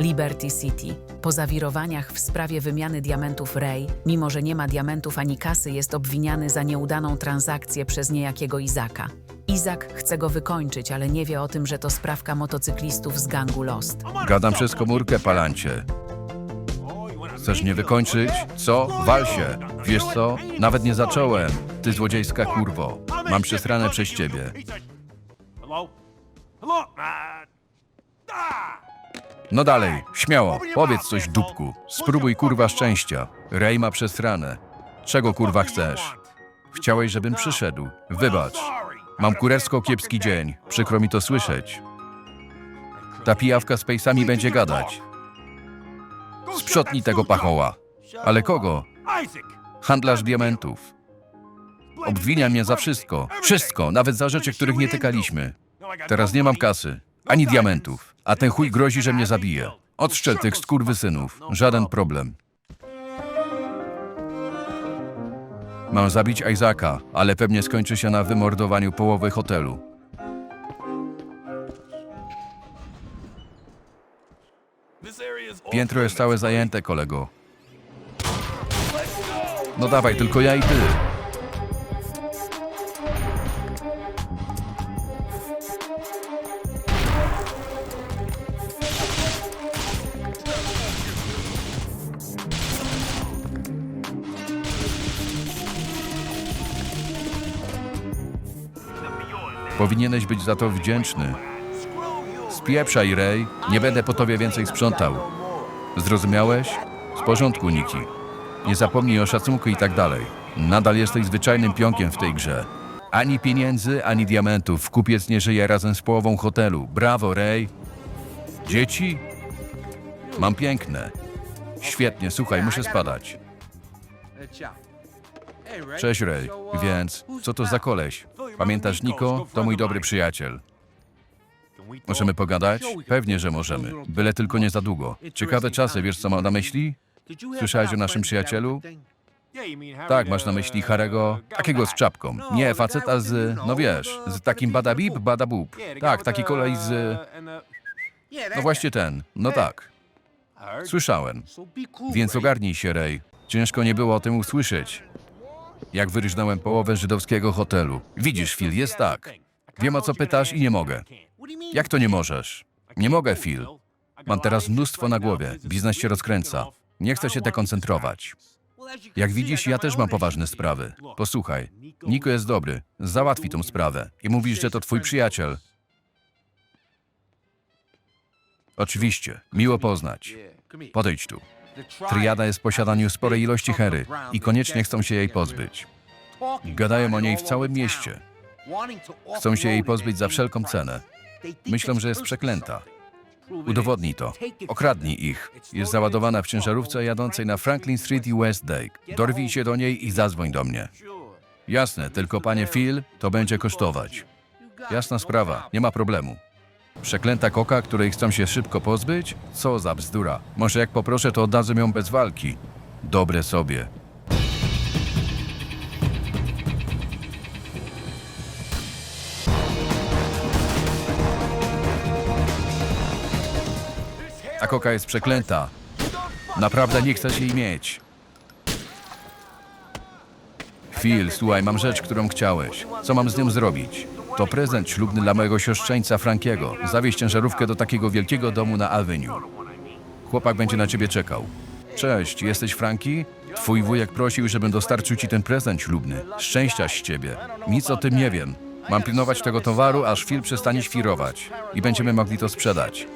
Liberty City. Po zawirowaniach w sprawie wymiany diamentów Ray, mimo że nie ma diamentów ani kasy, jest obwiniany za nieudaną transakcję przez niejakiego Izaka. Izak chce go wykończyć, ale nie wie o tym, że to sprawka motocyklistów z gangu Lost. Gadam przez komórkę, palancie. Chcesz mnie wykończyć? Co? Wal się. Wiesz co? Nawet nie zacząłem. Ty złodziejska kurwo. Mam przesrane przez ciebie. No dalej, śmiało. Powiedz coś, dupku. Spróbuj kurwa szczęścia. Rej ma przesrane. Czego kurwa chcesz? Chciałeś, żebym przyszedł. Wybacz. Mam kurewsko kiepski dzień. Przykro mi to słyszeć. Ta pijawka z pejsami będzie gadać. Sprzątnij tego pachoła. Ale kogo? Handlarz diamentów. Obwinia mnie za wszystko. Wszystko, nawet za rzeczy, których nie tykaliśmy. Teraz nie mam kasy, ani diamentów, a ten chuj grozi, że mnie zabije. Odszczel tych skurwysynów, żaden problem. Mam zabić Isaaca, ale pewnie skończy się na wymordowaniu połowy hotelu. Piętro jest całe zajęte, kolego. No dawaj, tylko ja i ty. Powinieneś być za to wdzięczny. Spieprzaj, Ray. Nie będę po tobie więcej sprzątał. Zrozumiałeś? W porządku, Niki. Nie zapomnij o szacunku i tak dalej. Nadal jesteś zwyczajnym pionkiem w tej grze. Ani pieniędzy, ani diamentów. Kupiec nie żyje razem z połową hotelu. Brawo, Ray. Dzieci? Mam piękne. Świetnie, słuchaj, muszę spadać. Cześć, Ray. Więc, co to za koleś? Pamiętasz Niko? To mój dobry przyjaciel. Możemy pogadać? Pewnie, że możemy. Byle tylko nie za długo. Ciekawe czasy, wiesz co mam na myśli? Słyszałeś o naszym przyjacielu? Tak, masz na myśli Harego, takiego z czapką. Nie, faceta z, no wiesz, z takim badabib, badabub. Tak, taki kolej z... No właśnie ten, no tak. Słyszałem. Więc ogarnij się, Ray. Ciężko nie było o tym usłyszeć. Jak wyryżnąłem połowę żydowskiego hotelu. Widzisz, Phil, jest tak. Wiem o co pytasz i nie mogę. Jak to nie możesz? Nie mogę, Phil. Mam teraz mnóstwo na głowie. Biznes się rozkręca. Nie chcę się dekoncentrować. Jak widzisz, ja też mam poważne sprawy. Posłuchaj, Niko jest dobry. Załatwi tą sprawę. I mówisz, że to twój przyjaciel. Oczywiście. Miło poznać. Podejdź tu. Triada jest w posiadaniu sporej ilości hery i koniecznie chcą się jej pozbyć. Gadają o niej w całym mieście. Chcą się jej pozbyć za wszelką cenę. Myślą, że jest przeklęta. Udowodnij to. Okradnij ich. Jest załadowana w ciężarówce jadącej na Franklin Street i Westgate. Dorwij się do niej i zadzwoń do mnie. Jasne, tylko panie Phil, to będzie kosztować. Jasna sprawa, nie ma problemu. Przeklęta koka, której chcą się szybko pozbyć? Co za bzdura. Może jak poproszę, to oddadzą ją bez walki. Dobre sobie. Ta koka jest przeklęta. Naprawdę nie chcesz jej mieć. Phil, słuchaj, mam rzecz, którą chciałeś. Co mam z nią zrobić? To prezent ślubny dla mojego siostrzeńca Frankiego. Zawieź ciężarówkę do takiego wielkiego domu na Avenue. Chłopak będzie na ciebie czekał. Cześć, jesteś Franki? Twój wujek prosił, żebym dostarczył ci ten prezent ślubny. Szczęścia z ciebie. Nic o tym nie wiem. Mam pilnować tego towaru, aż Phil przestanie świrować. I będziemy mogli to sprzedać.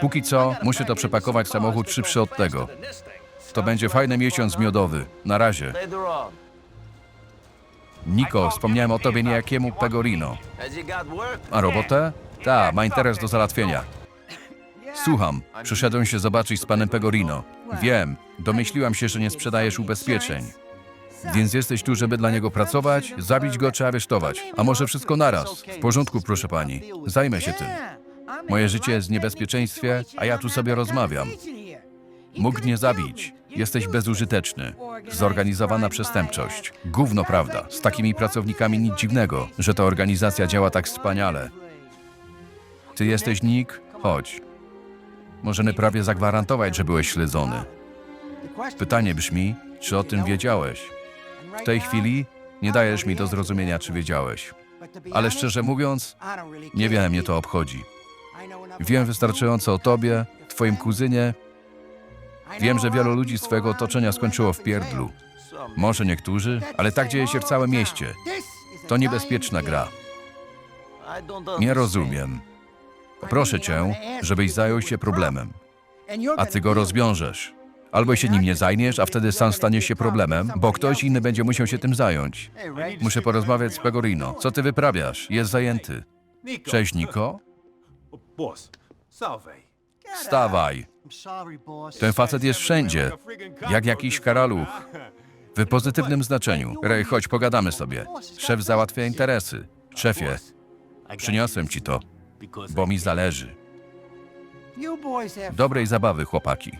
Póki co, muszę to przepakować w samochód szybszy od tego. To będzie fajny miesiąc miodowy. Na razie. Niko, wspomniałem o tobie niejakiemu Pegorino. A robotę? Ta, ma interes do załatwienia. Słucham, przyszedłem się zobaczyć z panem Pegorino. Wiem, domyśliłam się, że nie sprzedajesz ubezpieczeń. Więc jesteś tu, żeby dla niego pracować, zabić go czy aresztować. A może wszystko naraz? W porządku, proszę pani. Zajmę się tym. Moje życie jest w niebezpieczeństwie, a ja tu sobie rozmawiam. Mógł mnie zabić. Jesteś bezużyteczny. Zorganizowana przestępczość. Gówno prawda. Z takimi pracownikami nic dziwnego, że ta organizacja działa tak wspaniale. Ty jesteś Nick? Chodź. Możemy prawie zagwarantować, że byłeś śledzony. Pytanie brzmi, czy o tym wiedziałeś? W tej chwili nie dajesz mi do zrozumienia, czy wiedziałeś. Ale szczerze mówiąc, niewiele mnie to obchodzi. Wiem wystarczająco o tobie, twoim kuzynie. Wiem, że wielu ludzi z twojego otoczenia skończyło w pierdlu. Może niektórzy, ale tak dzieje się w całym mieście. To niebezpieczna gra. Nie rozumiem. Proszę cię, żebyś zajął się problemem, a ty go rozwiążesz. Albo się nim nie zajmiesz, a wtedy sam stanie się problemem, bo ktoś inny będzie musiał się tym zająć. Muszę porozmawiać z Pegorino. Co ty wyprawiasz? Jest zajęty. Cześć, Niko. Boss, salve. Wstawaj. Ten facet jest wszędzie, jak jakiś karaluch. W pozytywnym znaczeniu. Rej, chodź, pogadamy sobie. Szef załatwia interesy. Szefie, przyniosłem ci to, bo mi zależy. Dobrej zabawy, chłopaki.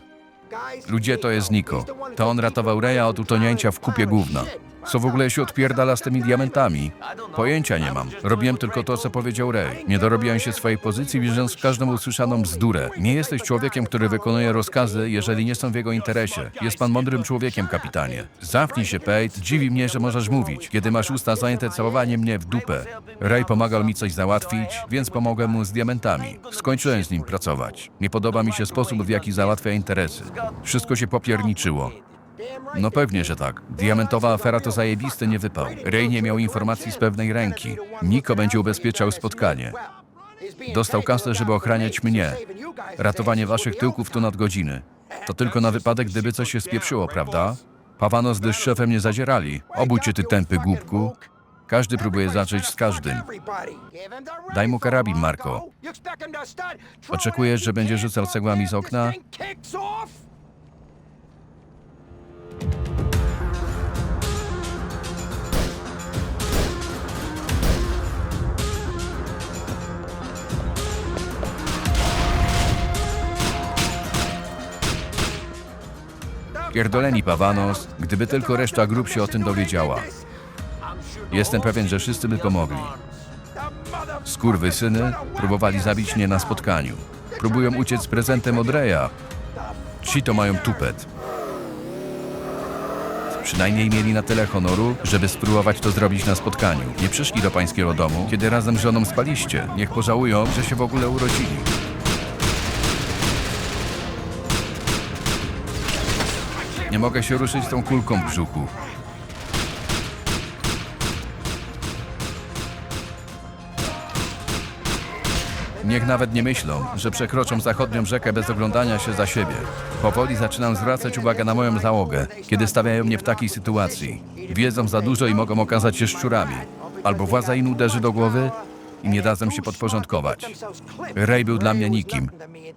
Ludzie, to jest Niko. To on ratował Reja od utonięcia w kupie gówna. Co w ogóle się odpierdala z tymi diamentami? Pojęcia nie mam. Robiłem tylko to, co powiedział Ray. Nie dorobiłem się swojej pozycji, wierząc w każdą usłyszaną bzdurę. Nie jesteś człowiekiem, który wykonuje rozkazy, jeżeli nie są w jego interesie. Jest pan mądrym człowiekiem, kapitanie. Zamknij się, Pate. Dziwi mnie, że możesz mówić, kiedy masz usta zajęte całowaniem mnie w dupę. Ray pomagał mi coś załatwić, więc pomogłem mu z diamentami. Skończyłem z nim pracować. Nie podoba mi się sposób, w jaki załatwia interesy. Wszystko się popierniczyło. No pewnie, że tak. Diamentowa afera to zajebisty niewypał. Ray nie miał informacji z pewnej ręki. Niko będzie ubezpieczał spotkanie. Dostał kasę, żeby ochraniać mnie. Ratowanie waszych tyłków to nadgodziny. To tylko na wypadek, gdyby coś się spieprzyło, prawda? Pawanos z szefem nie zadzierali. Obudź się, ty tępy głupku. Każdy próbuje zacząć z każdym. Daj mu karabin, Marko. Oczekujesz, że będzie rzucał cegłami z okna? Pierdoleni Pawanos, gdyby tylko reszta grup się o tym dowiedziała. Jestem pewien, że wszyscy by pomogli. Skurwysyny próbowali zabić mnie na spotkaniu. Próbują uciec z prezentem od Reja. Ci to mają tupet. Przynajmniej mieli na tyle honoru, żeby spróbować to zrobić na spotkaniu. Nie przyszli do pańskiego domu, kiedy razem z żoną spaliście. Niech pożałują, że się w ogóle urodzili. Nie mogę się ruszyć tą kulką w brzuchu. Niech nawet nie myślą, że przekroczą zachodnią rzekę bez oglądania się za siebie. Powoli zaczynam zwracać uwagę na moją załogę, kiedy stawiają mnie w takiej sytuacji. Wiedzą za dużo i mogą okazać się szczurami. Albo władza im uderzy do głowy i nie dadzą się podporządkować. Ray był dla mnie nikim,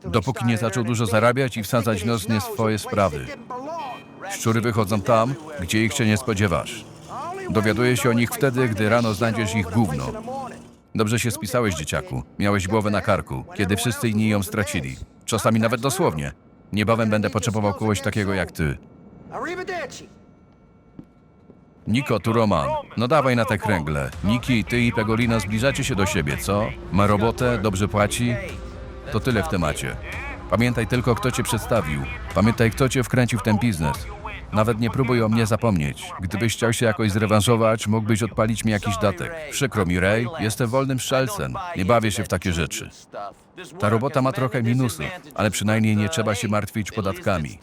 dopóki nie zaczął dużo zarabiać i wsadzać nos nie swoje sprawy. Szczury wychodzą tam, gdzie ich się nie spodziewasz. Dowiaduję się o nich wtedy, gdy rano znajdziesz ich gówno. Dobrze się spisałeś, dzieciaku. Miałeś głowę na karku, kiedy wszyscy inni ją stracili. Czasami nawet dosłownie. Niebawem będę potrzebował kogoś takiego jak ty. Niko, tu Roman. No dawaj na te kręgle. Niki, ty i Pegolina zbliżacie się do siebie, co? Ma robotę, dobrze płaci? To tyle w temacie. Pamiętaj tylko, kto cię przedstawił. Pamiętaj, kto cię wkręcił w ten biznes. Nawet nie próbuj o mnie zapomnieć. Gdybyś chciał się jakoś zrewanżować, mógłbyś odpalić mi jakiś datek. Przykro mi, Ray, jestem wolnym strzelcem. Nie bawię się w takie rzeczy. Ta robota ma trochę minusów, ale przynajmniej nie trzeba się martwić podatkami.